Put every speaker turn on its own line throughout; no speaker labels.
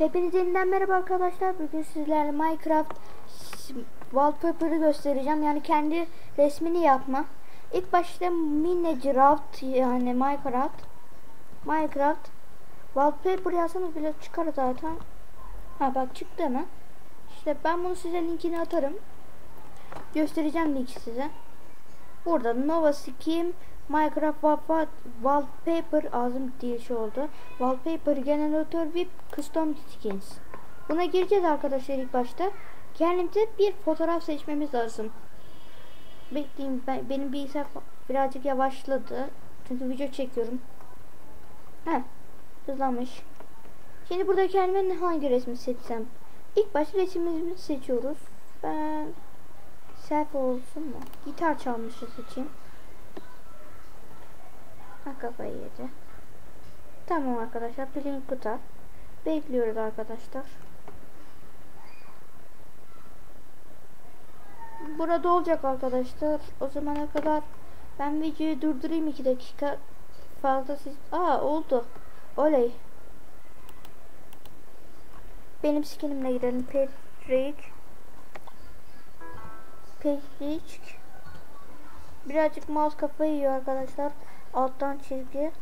Yeniden merhaba arkadaşlar. Bugün sizlerle Minecraft wallpaper'ı göstereceğim. Yani kendi resmini yapma. İlk başta Minecraft yani Minecraft Minecraft wallpaper yazsanız bile çıkar zaten. Ha bak çıktı hemen. İşte ben bunu size linkini atarım. Göstereceğim linki size. Burada Nova Skin Minecraft Wallpaper ağzım diye şey oldu. Wallpaper Generator ve Custom Skins. Buna gireceğiz arkadaşlar ilk başta. Kendimize bir fotoğraf seçmemiz lazım. Bekleyin ben, benim bilgisayar birazcık yavaşladı. Çünkü video çekiyorum. Heh hızlanmış. Şimdi burada kendime hangi resmi seçsem? İlk başta resmimizi seçiyoruz. Ben selfie olsun mu? Gitar çalmışı seçeyim. Ha kafayı yedi. Tamam arkadaşlar. Plink kutar. Bekliyoruz arkadaşlar. Burada olacak arkadaşlar. O zamana kadar ben videoyu durdurayım 2 dakika. Fazla siz... Aa oldu. Oley. Benim skinimle gidelim. Patrick. Patrick. Birazcık mouse kafayı yiyor arkadaşlar. Alttan çizgi.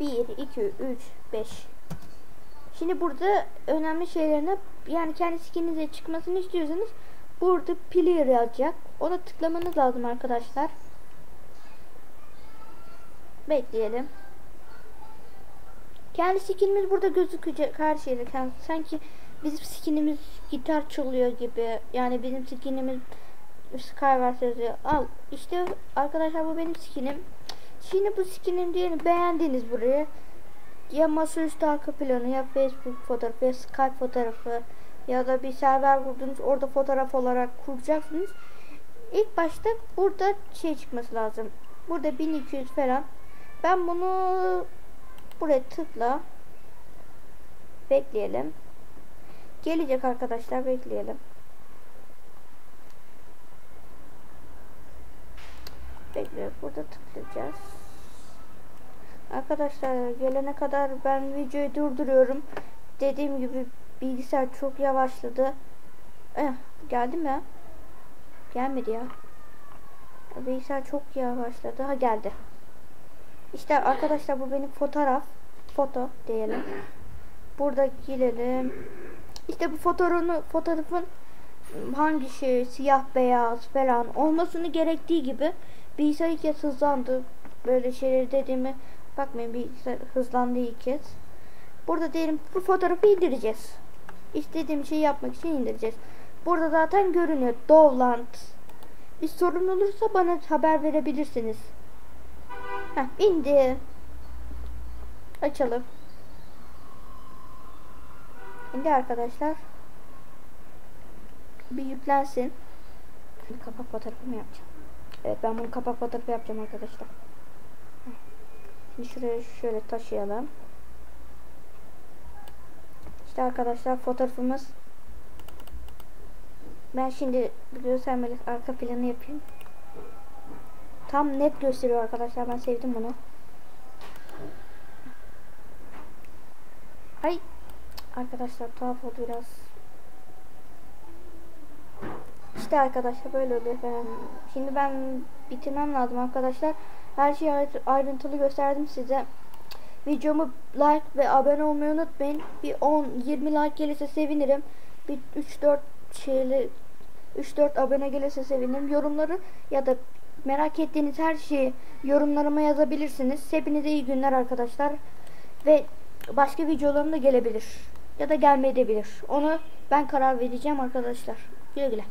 1, 2, 3, 5. Şimdi burada önemli şeylerine yani kendi skininize çıkmasını istiyorsanız burada player yazacak. Ona tıklamanız lazım arkadaşlar. Bekleyelim. Kendi skinimiz burada gözükecek her şeyde. Sanki bizim skinimiz gitar çalıyor gibi. Yani bizim skinimiz Skywars yazıyor. Al işte arkadaşlar bu benim skinim. Şimdi bu skinim diyelim beğendiniz burayı. Ya masaüstü arka planı ya Facebook fotoğrafı ya Skype fotoğrafı ya da bir server kurdunuz orada fotoğraf olarak kuracaksınız. İlk başta burada şey çıkması lazım. Burada 1200 falan. Ben bunu buraya tıkla. Bekleyelim. Gelecek arkadaşlar bekleyelim. Bekliyoruz. Burada tıklayacağız. Arkadaşlar gelene kadar ben videoyu durduruyorum. Dediğim gibi bilgisayar çok yavaşladı. Eh, geldi mi? Gelmedi ya. Bilgisayar çok yavaşladı. Ha geldi. İşte arkadaşlar bu benim fotoğraf. Foto diyelim. Burada girelim. İşte bu fotoğrafın fotoğrafın hangi şey siyah beyaz falan olmasını gerektiği gibi bilgisayar ilk kez hızlandı. Böyle şeyleri dediğimi bakmayın bilgisayar hızlandı ilk kez. Burada diyelim bu fotoğrafı indireceğiz. İstediğim şeyi yapmak için indireceğiz. Burada zaten görünüyor. Dovland. Bir sorun olursa bana haber verebilirsiniz. Heh, indi. Açalım. İndi arkadaşlar. Bir yüklensin. Şimdi kapak fotoğrafımı yapacağım. Evet ben bunu kapak fotoğrafı yapacağım arkadaşlar. Şimdi şuraya şöyle taşıyalım. İşte arkadaşlar fotoğrafımız. Ben şimdi göstermelik arka planı yapayım. Tam net gösteriyor arkadaşlar. Ben sevdim bunu. Arkadaşlar tuhaf oldu biraz. İşte arkadaşlar böyle oluyor falan. Şimdi ben bitirmem lazım arkadaşlar. Her şeyi ayrıntılı gösterdim size. Videomu like ve abone olmayı unutmayın. Bir 10-20 like gelirse sevinirim. Bir 3-4 şeyli 3-4 abone gelirse sevinirim. Yorumları ya da merak ettiğiniz her şeyi yorumlarıma yazabilirsiniz. Hepinize iyi günler arkadaşlar. Ve başka videolarım da gelebilir. Ya da gelmeyebilir. Onu ben karar vereceğim arkadaşlar. Güle güle.